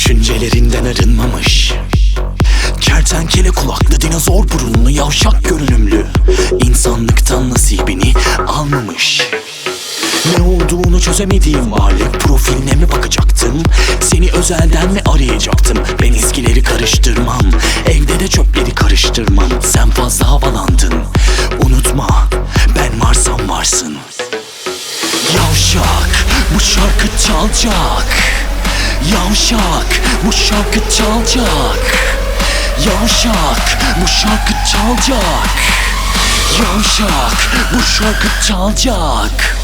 düşüncelerinden arınmamış. Kertenkele kulaklı dinozor burunlu yavşak görünümlü İnsanlıktan nasibini almamış. Ne olduğunu çözemediğim varlık profiline mi bakacaktım? Seni özelden mi arayacaktım? Ben eskileri karıştırmam Evde de çöpleri karıştırmam. Sen fazla havalandın Unutma ben varsam varsın. Yavşak bu şarkı çalacak Yavşak bu şarkı çalacak. Yavşak bu şarkı çalacak. Yavşak bu şarkı çalacak.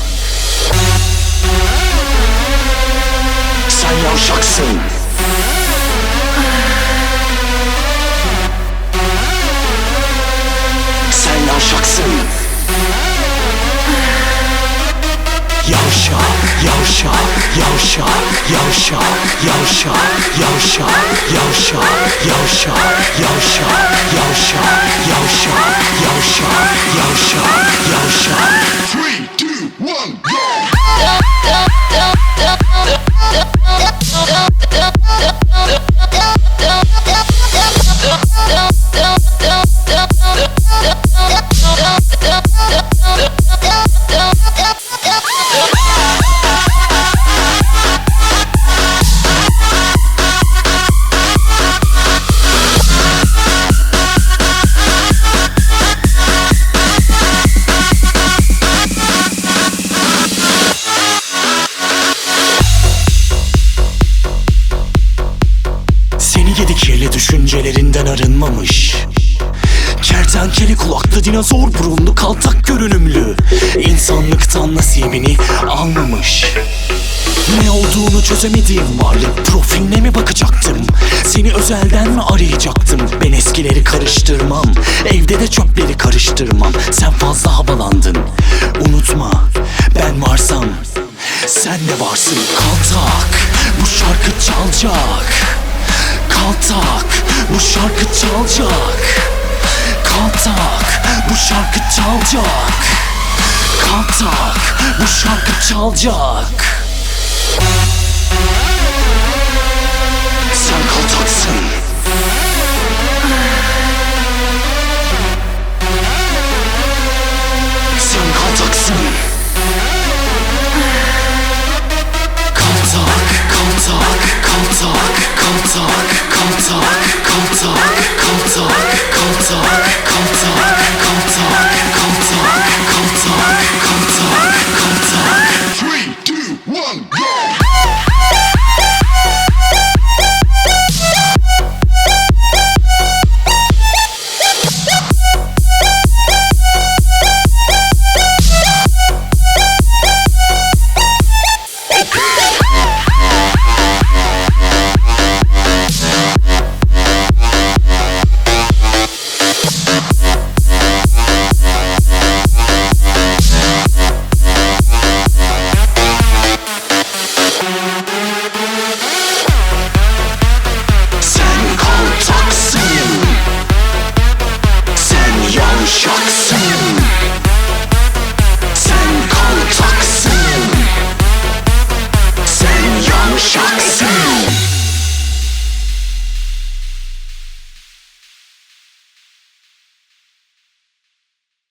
Sen yavşaksın yavşak, yavşak, yavşak, yavşak, yavşak, yavşak, yavşak, yavşak, yavşak, yavşak, yedi kirli düşüncelerinden arınmamış. Kertenkele kulaklı dinozor burunlu kaltak görünümlü İnsanlıktan nasibini almamış. Ne olduğunu çözemediğim varlık profiline mi bakacaktım? Seni özelden mi arayacaktım? Ben eskileri karıştırmam Evde de çöpleri karıştırmam. Sen fazla havalandın Unutma ben varsam Sen de varsın. Kaltak Bu şarkı çalacak Kaltak bu şarkı çalacak. Kaltak bu şarkı çalacak. Kaltak bu şarkı çalacak. Sen kaltaksın. Sen kaltaksın. Kaltak, kaltak, kaltak, kaltak, talk.